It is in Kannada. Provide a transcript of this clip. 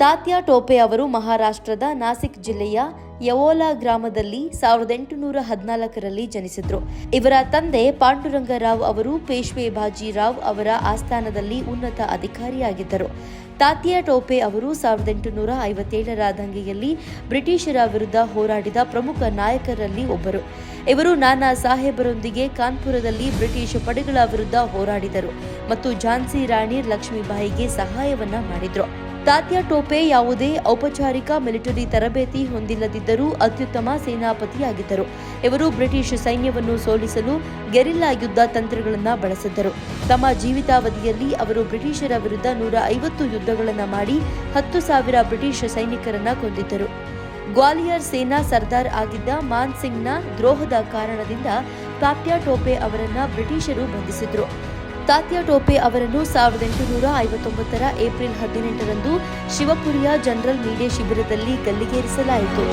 ತಾತ್ಯಾ ಟೋಪೆ ಅವರು ಮಹಾರಾಷ್ಟ್ರದ ನಾಸಿಕ್ ಜಿಲ್ಲೆಯ ಯವೋಲಾ ಗ್ರಾಮದಲ್ಲಿ ಸಾವಿರದ ಎಂಟುನೂರ ಹದಿನಾಲ್ಕರಲ್ಲಿ ಜನಿಸಿದ್ರು. ಇವರ ತಂದೆ ಪಾಂಡುರಂಗರಾವ್ ಅವರು ಪೇಶ್ವೆ ಬಾಜಿರಾವ್ ಅವರ ಆಸ್ಥಾನದಲ್ಲಿ ಉನ್ನತ ಅಧಿಕಾರಿಯಾಗಿದ್ದರು. ತಾತ್ಯಾ ಟೋಪೆ ಅವರು ಸಾವಿರದ ಎಂಟುನೂರ ಐವತ್ತೇಳರ ದಂಗೆಯಲ್ಲಿ ಬ್ರಿಟಿಷರ ವಿರುದ್ಧ ಹೋರಾಡಿದ ಪ್ರಮುಖ ನಾಯಕರಲ್ಲಿ ಒಬ್ಬರು. ಇವರು ನಾನಾ ಸಾಹೇಬರೊಂದಿಗೆ ಕಾನ್ಪುರದಲ್ಲಿ ಬ್ರಿಟಿಷ್ ಪಡೆಗಳ ವಿರುದ್ಧ ಹೋರಾಡಿದರು ಮತ್ತು ಝಾನ್ಸಿ ರಾಣಿ ಲಕ್ಷ್ಮೀಬಾಯಿಗೆ ಸಹಾಯವನ್ನ ಮಾಡಿದ್ರು. ತಾತ್ಯಾ ಟೋಪೆ ಯಾವುದೇ ಔಪಚಾರಿಕ ಮಿಲಿಟರಿ ತರಬೇತಿ ಹೊಂದಿಲ್ಲದಿದ್ದರೂ ಅತ್ಯುತ್ತಮ ಸೇನಾಪತಿಯಾಗಿದ್ದರು. ಇವರು ಬ್ರಿಟಿಷ್ ಸೈನ್ಯವನ್ನು ಸೋಲಿಸಲು ಗೆರಿಲ್ಲಾ ಯುದ್ಧ ತಂತ್ರಗಳನ್ನು ಬಳಸಿದ್ದರು. ತಮ್ಮ ಜೀವಿತಾವಧಿಯಲ್ಲಿ ಅವರು ಬ್ರಿಟಿಷರ ವಿರುದ್ಧ ನೂರ ಐವತ್ತು ಯುದ್ಧಗಳನ್ನು ಮಾಡಿ ಹತ್ತು ಸಾವಿರ ಬ್ರಿಟಿಷ್ ಸೈನಿಕರನ್ನ ಕೊಂದಿದ್ದರು. ಗ್ವಾಲಿಯರ್ ಸೇನಾ ಸರ್ದಾರ್ ಆಗಿದ್ದ ಮಾನ್ ಸಿಂಗ್ನ ದ್ರೋಹದ ಕಾರಣದಿಂದ ತಾತ್ಯಾ ಟೋಪೆ ಅವರನ್ನ ಬ್ರಿಟಿಷರು ಬಂಧಿಸಿದ್ರು. ತಾತ್ಯಾ ಟೋಪೆ ಅವರನ್ನು ಸಾವಿರದ ಎಂಟುನೂರ ಐವತ್ತೊಂಬತ್ತರ ಏಪ್ರಿಲ್ ಹದಿನೆಂಟರಂದು ಶಿವಪುರಿಯ ಜನರಲ್ ಮೀಡಿಯಾ ಶಿಬಿರದಲ್ಲಿ ಗಲ್ಲಿಗೇರಿಸಲಾಯಿತು.